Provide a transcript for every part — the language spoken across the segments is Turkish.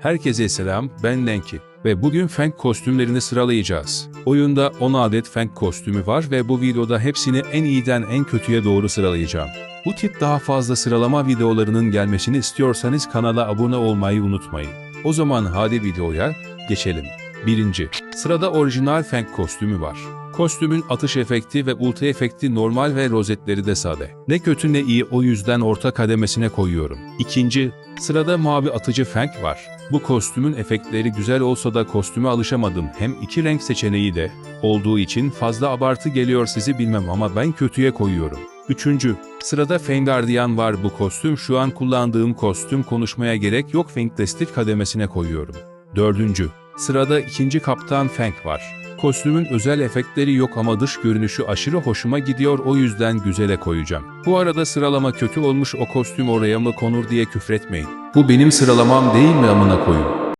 Herkese selam, ben Lenki ve bugün Feng kostümlerini sıralayacağız. Oyunda 10 adet Feng kostümü var ve bu videoda hepsini en iyiden en kötüye doğru sıralayacağım. Bu tip daha fazla sıralama videolarının gelmesini istiyorsanız kanala abone olmayı unutmayın. O zaman hadi videoya geçelim. 1. Sırada orijinal Feng kostümü var. Kostümün atış efekti ve ulti efekti normal ve rozetleri de sade. Ne kötü ne iyi o yüzden orta kademesine koyuyorum. İkinci, sırada mavi atıcı Feng var. Bu kostümün efektleri güzel olsa da kostüme alışamadım. Hem iki renk seçeneği de olduğu için fazla abartı geliyor sizi bilmem ama ben kötüye koyuyorum. Üçüncü, sırada Feng Guardian var bu kostüm şu an kullandığım kostüm konuşmaya gerek yok Feng Destif kademesine koyuyorum. Dördüncü, sırada ikinci Kaptan Feng var. Kostümün özel efektleri yok ama dış görünüşü aşırı hoşuma gidiyor o yüzden güzele koyacağım. Bu arada sıralama kötü olmuş o kostüm oraya mı konur diye küfretmeyin. Bu benim sıralamam değil mi amına koyun?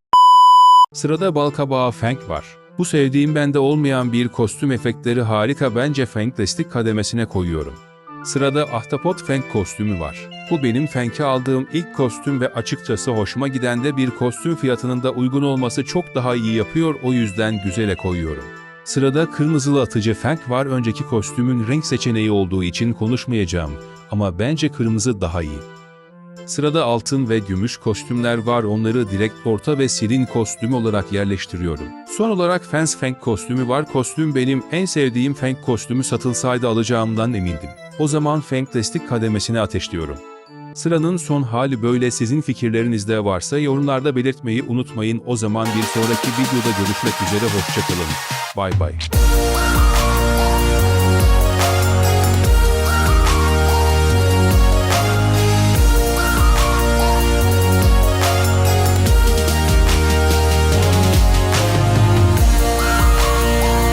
Sırada Balkabağı Feng var. Bu sevdiğim bende olmayan bir kostüm efektleri harika bence Feng Destik kademesine koyuyorum. Sırada Ahtapot Feng kostümü var. Bu benim Feng'e aldığım ilk kostüm ve açıkçası hoşuma giden de bir kostüm fiyatının da uygun olması çok daha iyi yapıyor o yüzden güzele koyuyorum. Sırada kırmızılı atıcı Feng var önceki kostümün renk seçeneği olduğu için konuşmayacağım ama bence kırmızı daha iyi. Sırada altın ve gümüş kostümler var onları direkt orta ve sirin kostüm olarak yerleştiriyorum. Son olarak Fence Feng kostümü var kostüm benim en sevdiğim Feng kostümü satılsaydı alacağımdan emindim. O zaman Feng Destik kademesine ateşliyorum. Sıranın son hali böyle sizin fikirlerinizde varsa yorumlarda belirtmeyi unutmayın. O zaman bir sonraki videoda görüşmek üzere hoşçakalın. Bay bay.